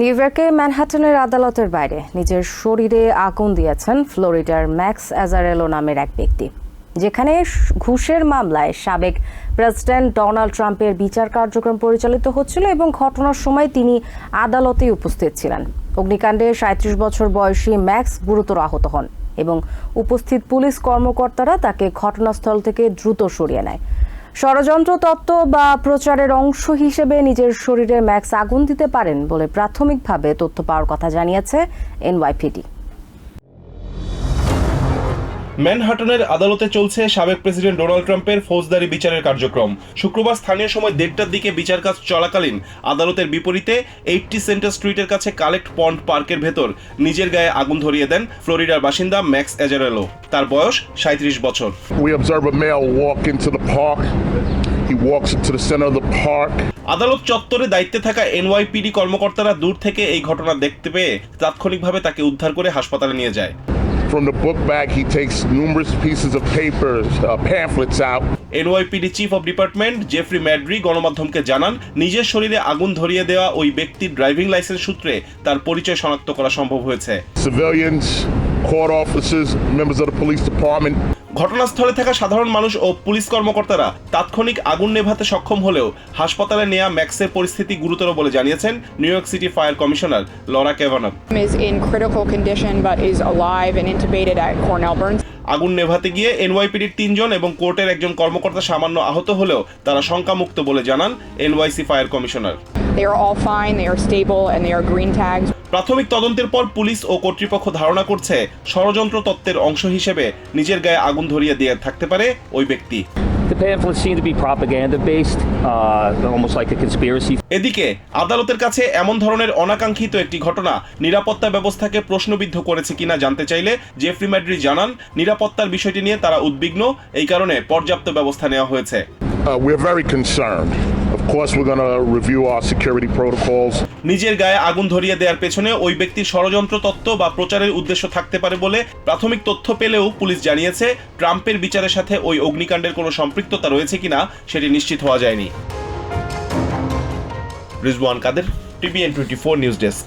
New ইয়র্কে ম্যানহাটনের আদালতের বাইরে নিজের শরীরে আগুন দিয়েছেন ফ্লোরিডার ম্যাক্স অ্যাজারেলো নামের এক ব্যক্তি। যেখানে ঘুষের মামলায় সাবেক প্রেসিডেন্ট ডোনাল্ড ট্রাম্পের বিচার কার্যক্রম পরিচালিত হচ্ছিল এবং ঘটনার সময় তিনি আদালতে উপস্থিত ছিলেন। অগ্নিকাণ্ডে সাঁত্রিশ বছর বয়সী ম্যাক্স গুরুতর আহত হন এবং উপস্থিত পুলিশ কর্মকর্তারা তাকে ঘটনাস্থল থেকে দ্রুত সরিয়ে নেয়। ষড়যন্ত্র তত্ত্ব বা প্রচারের অংশ হিসেবে নিজের শরীরে ম্যাক্স আগুন দিতে পারেন বলে প্রাথমিকভাবে তথ্য পাওয়ার কথা জানিয়েছে এনওয়াইপিডি। ম্যানহাটনের আদালতে চলছে সাবেক প্রেসিডেন্ট ডোনাল্ড ট্রাম্পের ফৌজদারি বিচারের কার্যক্রম। শুক্রবার স্থানীয় সময় দেড়টার দিকে বিচার কাজ চলাকালীন। আদালতের বিপরীতে এইটটি সেন্টার স্ট্রিটের কাছে কালেক্ট পন্ড পার্কের ভেতর নিজের গায়ে আগুন ধরিয়ে দেন ফ্লোরিডার বাসিন্দা ম্যাক্স এজারেলো। তার বয়স সাঁত্রিশ বছর। We observe a male walk into. He walks into the center of the park. আদালত চত্বরে দায়িত্বে থাকা এনওয়াইপিডি কর্মকর্তারা দূর থেকে এই ঘটনা দেখতে পেয়ে তাৎক্ষণিকভাবে তাকে উদ্ধার করে হাসপাতালে নিয়ে যায়। From the book bag, he takes numerous pieces of papers, uh, pamphlets out. NYPD chief of department Jeffrey Maddrey গণমাধ্যমকে জানান নিজের শরীরে আগুন ধরিয়ে দেওয়া ওই ব্যক্তির ড্রাইভিং লাইসেন্স সূত্রে তার পরিচয় শনাক্ত করা সম্ভব হয়েছে Civilians, court officers, members of the police department. ঘটনাস্থলে থাকা সাধারণ মানুষ ও পুলিশ কর্মকর্তারা তাৎক্ষণিক আগুন নেভাতে সক্ষম হলেও হাসপাতালে নেয়া ম্যাক্সের পরিস্থিতি গুরুতর বলে জানিয়েছেন New York City fire commissioner Laura Burns. আগুন নেভাতে গিয়ে এনওয়াইপিডির তিনজন এবং কোর্টের একজন কর্মকর্তা সামান্য আহত হলেও তারা শঙ্কামুক্ত বলে জানান NYC fire commissioner. They are all fine, they are stable, and they are green tags. প্রাথমিক তদন্তের পর পুলিশ ও কর্তৃপক্ষ ধারণা করছে ষড়যন্ত্র তত্ত্বের অংশ হিসেবে নিজের গায়ে আগুন ধরিয়ে দিয়ে থাকতে পারে ওই ব্যক্তি The pamphlets seem to be propaganda based, uh, almost like a conspiracy. এদিকে আদালতের কাছে এমন ধরনের অনাকাঙ্ক্ষিত একটি ঘটনা নিরাপত্তা ব্যবস্থাকে প্রশ্নবিদ্ধ করেছে কিনা জানতে চাইলে জেফরি ম্যাড্রি জানান নিরাপত্তার বিষয়টি নিয়ে তারা উদ্বিগ্ন এই কারণে পর্যাপ্ত ব্যবস্থা নেওয়া হয়েছে we're very concerned. Of course, we're going to review our security protocols. নিজের গায়ে আগুন ধরিয়ে দেওয়ার পেছনে ওই ব্যক্তির ষড়যন্ত্র তত্ত্ব বা প্রচারের উদ্দেশ্য থাকতে পারে বলে প্রাথমিক তথ্য পেলেও পুলিশ জানিয়েছে ট্রাম্পের বিচারের সাথে ওই অগ্নিকাণ্ডের কোনো সম্পৃক্ততা রয়েছে কিনা সেটি নিশ্চিত হওয়া যায়নি Rizwan Kader TVN twenty four news desk